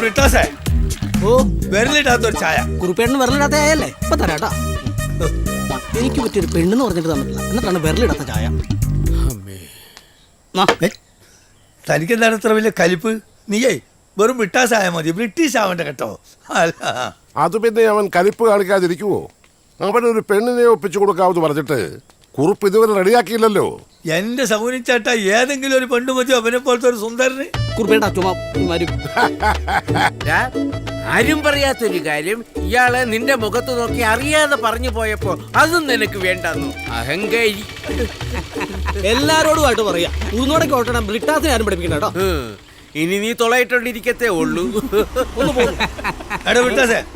ബ്രിട്ടാസേ. ഓ വിരലിടാത്തൊരു ചായ. കുറുപ്പേട്ടന് വിരലിടാത്ത ചായല്ലേ ഇപ്പൊ തരാട്ടാ. എനിക്ക് പറ്റിയൊരു പെണ്ണെന്ന് പറഞ്ഞിട്ട് തന്നിട്ടില്ല. എന്നിട്ടാണ് വിരലിടാത്ത ചായ. തനിക്ക് എന്താണ് ഇത്ര വലിയ കലിപ്പ്? നീയേ വെറും ബ്രിട്ടാസ് ആയാൽ മതി. ബ്രിട്ടീഷ് ആവണ്ട കേട്ടോ. അല്ല. അത് പിന്നെ അവൻ കലിപ്പ് കാണിക്കാതിരിക്കുവോ? ഒരു പെണ്ണിനെ ഒപ്പിച്ചു കൊടുക്കാമെന്ന് പറഞ്ഞിട്ട് കുറിപ്പ് ഇതുവരെ റെഡിയാക്കിയില്ലല്ലോ. എന്റെ സൗനിച്ചേട്ട ഏതെങ്കിലും ഒരു പെണ്ണു മതി അവനെ പോലത്തെ ഒരു സുന്ദരന്. കുറുപ്പേട്ട ചുമ വരും. ഡാ, ആരും പറയാത്തൊരു കാര്യം ഇയാളെ നിന്റെ മുഖത്ത് നോക്കി അറിയാതെ പറഞ്ഞു പോയപ്പോ അതും നിനക്ക് വേണ്ടെന്നു. അഹങ്കാരി. എല്ലാരോടുമായിട്ട് പറയാ. ഉന്നോടൊക്കെ ഓട്ടണം ബ്രിട്ടാസിനെ ആരും പഠിപ്പിക്കണ്ട കേട്ടോ. ഹും. ഇനി നീ തൊളയിട്ടോണ്ടിരിക്കത്തേ ഉള്ളൂ. എടാ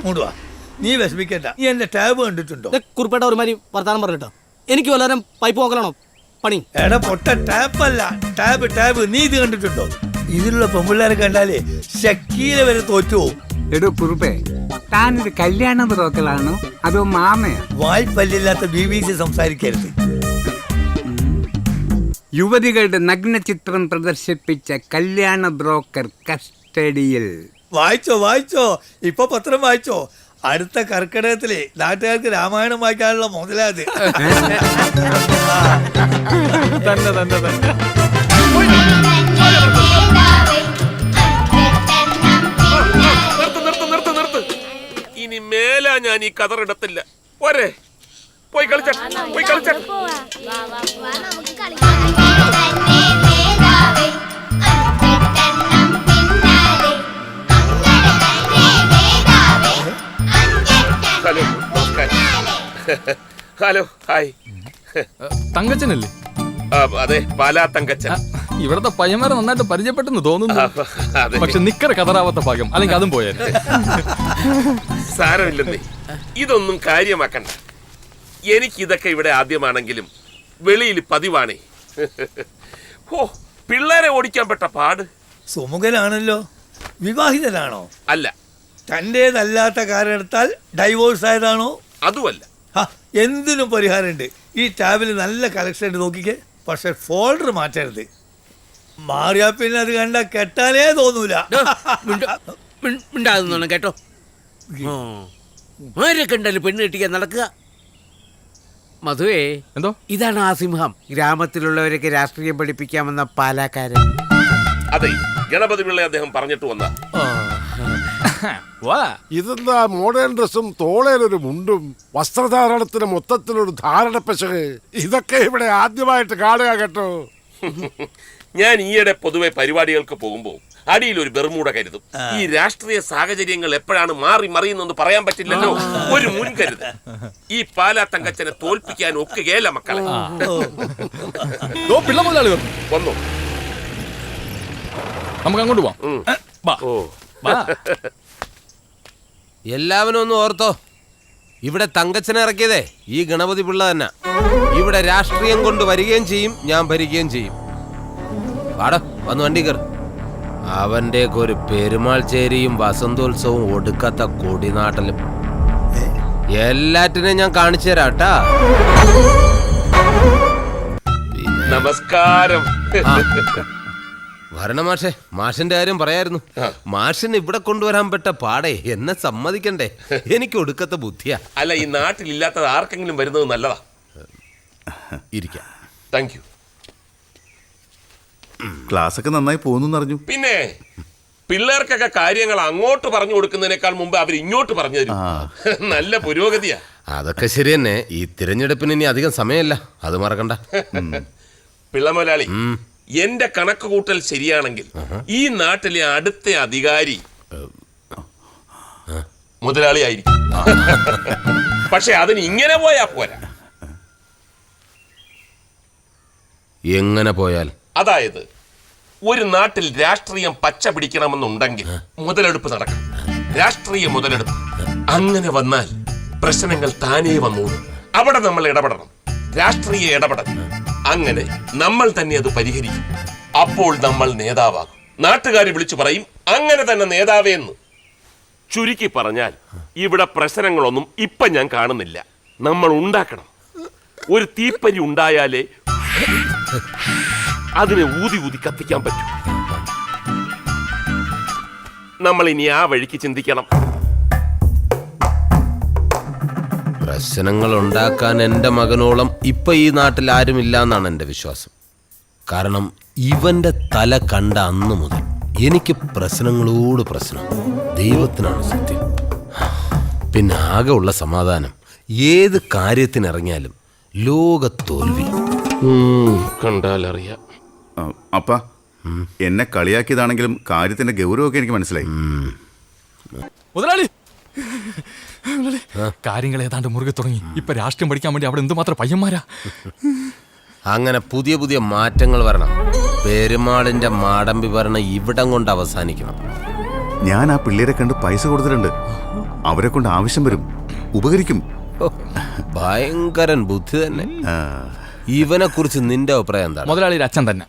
മൂടുവാ നീ വിഷമിക്കണ്ട. നീ എന്റെ ടാബ് കണ്ടിട്ടുണ്ടോ? ഒരു ഒരുമാതിരി വർത്താനം പറഞ്ഞിട്ടോ. എനിക്ക് വല്ലവരും പൈപ്പ് നോക്കലാണോ? പണി. എടാ പൊട്ട ടാപ്പല്ല ടാബ് ടാബ് നീ ഇത് കണ്ടിട്ടുണ്ടോ? ഇതിലുള്ള പെമ്പിള്ളേരെ കണ്ടാലേ ശക്കീല വരെ തോറ്റു പോകും എടോ കുറുപ്പേ താനൊരു കല്യാണ ബ്രോക്കറാണോ അതോ മാമയോ? വായ്പല്ലില്ലാത്ത ബി ബി സി സംസാരിക്കരുത്. യുവതികളുടെ നഗ്ന ചിത്രം പ്രദർശിപ്പിച്ച കല്യാണ ബ്രോക്കർ കസ്റ്റഡിയിൽ. വായിച്ചോ വായിച്ചോ. ഇപ്പൊ പത്രം വായിച്ചോ. അടുത്ത കർക്കിടകത്തിലെ നാട്ടുകാർക്ക് രാമായണം വായിക്കാനുള്ള മുതലാത്. നിർത്ത് നിർത്ത് നിർത്ത് നിർത്ത് ഇനി മേലാ ഞാൻ ഈ കതറിടത്തില്ല. പോരെ. പോയി കളിച്ച പോയി കളിച്ച. ഹലോ നമസ്കാരം. Hello hi. തങ്കച്ചനല്ലേ? ആ, അതെ പാലാ തങ്കച്ചൻ. ഇവിടത്തെ പയ്യന്മാരെ നന്നായിട്ട് പരിചയപ്പെട്ടെന്ന് തോന്നുന്നു. അതെ. പക്ഷെ നിക്കറ കതറാവാത്ത ഭാഗം അല്ലെങ്കിൽ അതും പോയാൽ സാരമില്ലെന്നേ. ഇതൊന്നും കാര്യമാക്കണ്ട. എനിക്ക് ഇതൊക്കെ ഇവിടെ ആദ്യമാണെങ്കിലും വെളിയിൽ പതിവാണേ. ഓ പിള്ളേരെ ഓടിക്കാൻ പെട്ട പാട്. സുമുഖനാണല്ലോ വിവാഹിതനാണോ? അല്ല തന്റേതല്ലാത്ത കാരണത്താൽ ഡൈവോഴ്സ് ആയതാണോ? അതുമല്ല. എന്തിനും പരിഹാരമുണ്ട്. ഈ ടാബിൽ നല്ല കളക്ഷൻ ഉണ്ട് നോക്കിക്കേ. പക്ഷെ ഫോൾഡർ മാറ്റരുത്. മാറിയാ പിന്നെ അത് കണ്ട കെട്ടാനേ തോന്നൂല. ഉണ്ടാകുന്നു കേട്ടോ. ആ. ആരെ കണ്ടാലും പെണ്ണ് കെട്ടിക്കാൻ നടക്കുക? മധുവേ എന്തോ? ഇതാണ് ആ സിംഹം. ഗ്രാമത്തിലുള്ളവരൊക്കെ രാഷ്ട്രീയം പഠിപ്പിക്കാമെന്ന പാലാക്കാരൻ. അതെ ഗണപതി പിള്ളയെ അദ്ദേഹം പറഞ്ഞിട്ട് വന്ന. വാ. ഇതെന്താ മോഡേൺ ഡ്രസ്സും തോളയിലൊരു മുണ്ടും വസ്ത്രധാരണത്തിന് മൊത്തത്തിലൊരു ധാരണ പെശക്. ഇതൊക്കെ ഇവിടെ ആദ്യമായിട്ട് കാണുക കേട്ടോ. ഞാൻ ഈയിടെ പൊതുവെ പരിപാടികൾക്ക് പോകുമ്പോൾ അടിയിൽ ഒരു ബെർമൂട കരുതും. ഈ രാഷ്ട്രീയ സാഹചര്യങ്ങൾ എപ്പോഴാണ് മാറി മറിയുന്നെന്ന് പറയാൻ പറ്റില്ലല്ലോ? ഒരു മുൻകരുത് ഈ പാലാ തങ്കച്ചനെ തോൽപ്പിക്കാൻ ഒക്കുകയല്ല മക്കളെ. വന്നു. നമുക്ക് അങ്ങോട്ട് പോവാം. വാ. ഓ. വാ. എല്ലാവരും ഒന്ന് ഓർത്തോ. ഇവിടെ തങ്കച്ചനെ ഇറക്കിയതേ ഈ ഗണപതി പിള്ള തന്നെ. ഇവിടെ രാഷ്ട്രീയം കൊണ്ട് വരികയും ചെയ്യും ഞാൻ ഭരിക്കുകയും ചെയ്യും. പാട വന്ന് വണ്ടി കയറി. അവന്റെയൊക്കെ ഒരു പെരുമാൾ ചേരിയും വസന്തോത്സവവും ഒടുക്കത്ത കൊടിനാട്ടലും. എല്ലാറ്റിനെയും ഞാൻ കാണിച്ചു തരാം കേട്ടാ. നമസ്കാരം. വരണ മാഷെ മാഷിന്റെ കാര്യം പറയായിരുന്നു. മാഷിന് ഇവിടെ കൊണ്ടുവരാൻ പെട്ട പാടേ എന്നെ സമ്മതിക്കണ്ടേ? എനിക്ക് ഒടുക്കത്തെ ബുദ്ധിയാ. അല്ല ഈ നാട്ടിലില്ലാത്തത് ആർക്കെങ്കിലും വരുന്നത് നല്ലതാ? ഇരിക്കാം. താങ്ക് യു ക്ലാസ് ഒക്കെ നന്നായി പോകുന്നു അറിഞ്ഞു. പിന്നെ പിള്ളേർക്കൊക്കെ കാര്യങ്ങൾ അങ്ങോട്ട് പറഞ്ഞു കൊടുക്കുന്നതിനേക്കാൾ മുമ്പ് അവർ ഇങ്ങോട്ട് പറഞ്ഞു തരും. നല്ല പുരോഗതിയാ. അതൊക്കെ ശരി തന്നെ ഈ തിരഞ്ഞെടുപ്പിന് ഇനി അധികം സമയമല്ല. അത് മറക്കണ്ട. പിള്ളമുതലാളി എന്റെ കണക്ക് കൂട്ടൽ ശരിയാണെങ്കിൽ ഈ നാട്ടിലെ അടുത്ത അധികാരി മുതലാളിയായിരിക്കും. പക്ഷെ അതിന് ഇങ്ങനെ പോയാ പോരാ. എങ്ങനെ പോയാൽ? അതായത് ഒരു നാട്ടിൽ രാഷ്ട്രീയം പച്ച പിടിക്കണമെന്നുണ്ടെങ്കിൽ മുതലെടുപ്പ് നടക്കണം. രാഷ്ട്രീയ മുതലെടുപ്പ്. അങ്ങനെ വന്നാൽ പ്രശ്നങ്ങൾ താനേ വന്നോളൂ. അവിടെ നമ്മൾ ഇടപെടണം. രാഷ്ട്രീയ ഇടപെടൽ. അങ്ങനെ നമ്മൾ തന്നെ അത് പരിഹരിക്കും. അപ്പോൾ നമ്മൾ നേതാവാകും. നാട്ടുകാർ വിളിച്ചു പറയും അങ്ങനെ തന്നെ നേതാവേന്ന് ചുരുക്കി പറഞ്ഞാൽ ഇവിടെ പ്രശ്നങ്ങളൊന്നും ഇപ്പൊ ഞാൻ കാണുന്നില്ല. നമ്മൾ ഉണ്ടാക്കണം. ഒരു തീപ്പരി ഉണ്ടായാലേ അതിനെ ഊതി ഊതി കത്തിക്കാൻ പറ്റും. നമ്മൾ ഇനി ആ വഴിക്ക് ചിന്തിക്കണം. പ്രശ്നങ്ങൾ ഉണ്ടാക്കാൻ എന്റെ മകനോളം ഇപ്പം ഈ നാട്ടിൽ ആരുമില്ല എന്നാണ് എന്റെ വിശ്വാസം. കാരണം ഇവന്റെ തല കണ്ട അന്ന് മുതൽ എനിക്ക് പ്രശ്നങ്ങളോട് പ്രശ്നം. ദൈവത്തിനാണ് സത്യം. പിന്നെ ആകെ ഉള്ള സമാധാനം ഏത് കാര്യത്തിനിറങ്ങിയാലും ലോക തോൽവി കണ്ടാലറിയാം. അപ്പ എന്നെ കളിയാക്കിയതാണെങ്കിലും കാര്യത്തിന്റെ ഗൗരവമൊക്കെ എനിക്ക് മനസ്സിലായി. മുതലാളി! കാര്യങ്ങൾ ഏതാണ്ട് മുറുകെ തുടങ്ങി. ഇപ്പൊ രാഷ്ട്രീയം പഠിക്കാൻ വേണ്ടി അവിടെ എന്തുമാത്രം പയ്യന്മാരാ? അങ്ങനെ പുതിയ പുതിയ മാറ്റങ്ങൾ വരണം. പെരുമാളിന്റെ മാടമ്പി ഭരണം ഇവിടം കൊണ്ട് അവസാനിക്കണം. ഞാൻ ആ പിള്ളേരെ കണ്ട് പൈസ കൊടുത്തിട്ടുണ്ട്. അവരെ കൊണ്ട് ആവശ്യം വരും. ഉപകരിക്കും. ഭയങ്കരൻ ബുദ്ധി തന്നെ. ആ, ഇവനെ കുറിച്ച് നിന്റെ അഭിപ്രായം എന്താ മുതലാളി അച്ഛൻ തന്നെ.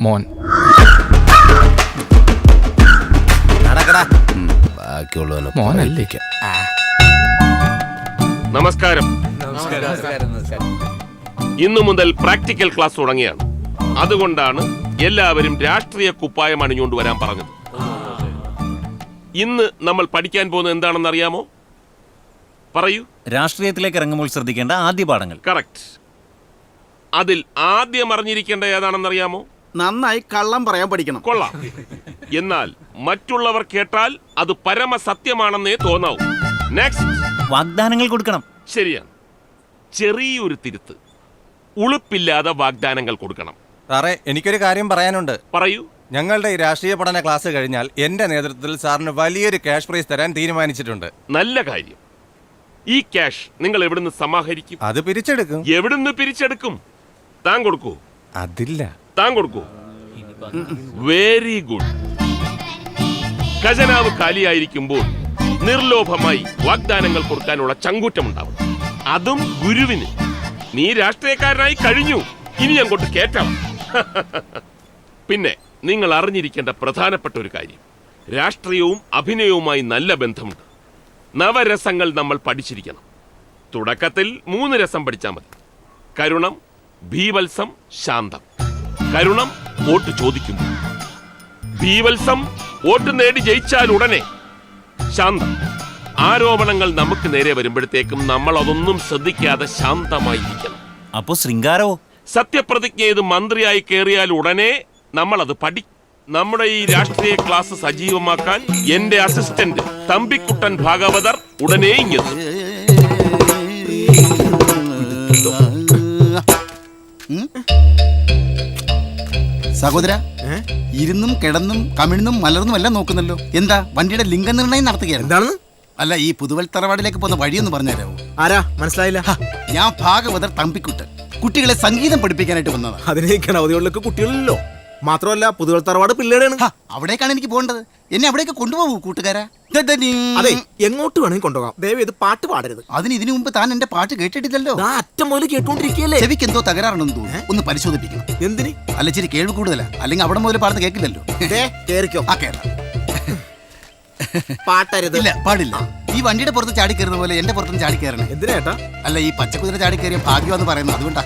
മോൻ. ബാക്കിയുള്ളവനെ മോനല്ലേ? നമസ്കാരം. ഇന്നു മുതൽ പ്രാക്ടിക്കൽ ക്ലാസ് തുടങ്ങിയാണ്. അതുകൊണ്ടാണ് എല്ലാവരും രാഷ്ട്രീയ കുപ്പായം അണിഞ്ഞുകൊണ്ട് വരാൻ പറഞ്ഞത്. ഇന്ന് നമ്മൾ പഠിക്കാൻ പോകുന്നത് എന്താണെന്ന് അറിയാമോ പറയൂ. രാഷ്ട്രീയത്തിലേക്ക് ഇറങ്ങുമ്പോൾ ശ്രദ്ധിക്കേണ്ട ആദ്യ പാഠങ്ങൾ. കറക്റ്റ്. അതിൽ ആദ്യം അറിഞ്ഞിരിക്കേണ്ട ഏതാണെന്ന് അറിയാമോ നന്നായി കള്ളം പറയാൻ പഠിക്കണം. കൊള്ളാം. എന്നാൽ മറ്റുള്ളവർ കേട്ടാൽ അത് പരമസത്യമാണെന്നേ തോന്നാവൂ. നെക്സ്റ്റ് വാഗ്ദാനങ്ങൾ കൊടുക്കണം. ശരിയാണ്. ചെറിയൊരു തിരുത്ത്. ഉളുപ്പില്ലാതെ വാഗ്ദാനങ്ങൾ കൊടുക്കണം. സാറേ എനിക്കൊരു കാര്യം പറയാനുണ്ട്. പറയൂ. ഞങ്ങളുടെ ഈ രാഷ്ട്രീയ പഠന ക്ലാസ് കഴിഞ്ഞാൽ എന്റെ നേതൃത്വത്തിൽ സാറിന് വലിയൊരു ക്യാഷ് പ്രൈസ് തരാൻ തീരുമാനിച്ചിട്ടുണ്ട്. നല്ല കാര്യം. ഈ ക്യാഷ് നിങ്ങൾ എവിടുന്ന് സമാഹരിക്കും? അത് പിരിച്ചെടുക്കും. എവിടുന്ന് പിരിച്ചെടുക്കും? താൻ കൊടുക്കൂ. അതില്ല. താൻ കൊടുക്കൂ. വെരി ഗുഡ് ഖജനാവ് കാലിയായിരിക്കുമ്പോൾ നിർലോഭമായി വാഗ്ദാനങ്ങൾ കൊടുക്കാനുള്ള ചങ്കൂറ്റമുണ്ടാവും അതും ഗുരുവിന്. നീ രാഷ്ട്രീയക്കാരനായി കഴിഞ്ഞു. ഇനി അങ്ങോട്ട് കേറ്റാം പിന്നെ നിങ്ങൾ അറിഞ്ഞിരിക്കേണ്ട പ്രധാനപ്പെട്ട ഒരു കാര്യം. രാഷ്ട്രീയവും അഭിനയവുമായി നല്ല ബന്ധമുണ്ട്. നവരസങ്ങൾ നമ്മൾ പഠിച്ചിരിക്കണം. തുടക്കത്തിൽ മൂന്ന് രസം പഠിച്ചാൽ മതി. കരുണം ഭീവത്സം ശാന്തം. കരുണം വോട്ട് ചോദിക്കുന്നു. ഭീവത്സം വോട്ട് നേടി ജയിച്ചാൽ ഉടനെ. ശാന്തം. ആരോപണങ്ങൾ നമുക്ക് നേരെ വരുമ്പോഴത്തേക്കും നമ്മൾ അതൊന്നും ശ്രദ്ധിക്കാതെ ശാന്തമായിരിക്കണം. അപ്പോ ശൃംഗാരോ സത്യപ്രതിജ്ഞ ചെയ്ത് മന്ത്രിയായി കയറിയാൽ ഉടനെ നമ്മൾ അത് പഠി നമ്മുടെ ഈ രാഷ്ട്രീയ ക്ലാസ് സജീവമാക്കാൻ എന്റെ അസിസ്റ്റന്റ് തമ്പിക്കുട്ടൻ ഭാഗവതർ ഉടനെ ഇങ്ങെത്തും. സഹോദര ഇരുന്നും കിടന്നും കമിഴ്ന്നും മലർന്നും എല്ലാം നോക്കുന്നല്ലോ. എന്താ? വണ്ടിയുടെ ലിംഗനിർണയം നടത്തുകയാണ് എന്താണ്? അല്ല ഈ പുതുവൽ തറവാടിലേക്ക് പോകുന്ന വഴിയൊന്ന് പറഞ്ഞുതരാമോ? ആരാ? മനസ്സിലായില്ല. ഹ, ഞാൻ ഭാഗവതർ തമ്പിക്കുട്ട് കുട്ടികളെ സംഗീതം പഠിപ്പിക്കാനായിട്ട് വന്നതാണ് അതിനേക്കാണ് അവധികളിലൊക്കെ കുട്ടികളല്ലോ കുട്ടികളിലല്ലോ മാത്രമല്ല പുതുവൽ തറവാട് പിള്ളേടെയാണ് ഹ, അവിടേക്കാണ് എനിക്ക് പോകേണ്ടത്. എന്നെ അവിടേക്ക് കൊണ്ടുപോകൂ കൂട്ടുകാരാ. ദേ, ദേ, നീ. അതെ എങ്ങോട്ട് വേണമെങ്കിൽ കൊണ്ടുപോകാം. ദയവ് ഇത് പാട്ട് പാടരുത്. അതിന് ഇതിനു മുമ്പ് താൻ എന്റെ പാട്ട് കേട്ടിട്ടില്ലല്ലോ. ദാ അറ്റം മുതൽ കേട്ടോണ്ടിരിക്കുകയല്ലേ? ചെവിക്ക് എന്തോ തകരാറുണ്ടെന്ന് തോന്നുന്നു. ഒന്ന് പരിശോധിപ്പിക്കണം. എന്തിന്? അല്ല ഇച്ചിരി കേൾവി കൂടുതലാ. അല്ലെങ്കിൽ അവിടെ മുതൽ പാടുന്ന കേൾക്കില്ലല്ലോ ദേ, കേറിക്കോ. ആ കേരള പാട്ടരുത്. ഇല്ല പാടില്ല. ഈ വണ്ടിയുടെ പുറത്ത് ചാടി കയറുന്ന പോലെ എന്റെ പുറത്തും ചാടി കയറണേ എന്തിനേട്ടാ അല്ല ഈ പച്ചക്കുതിര ചാടി കയറിയ ഭാഗ്യം എന്ന് പറയുന്നത്. അതുകൊണ്ടാ.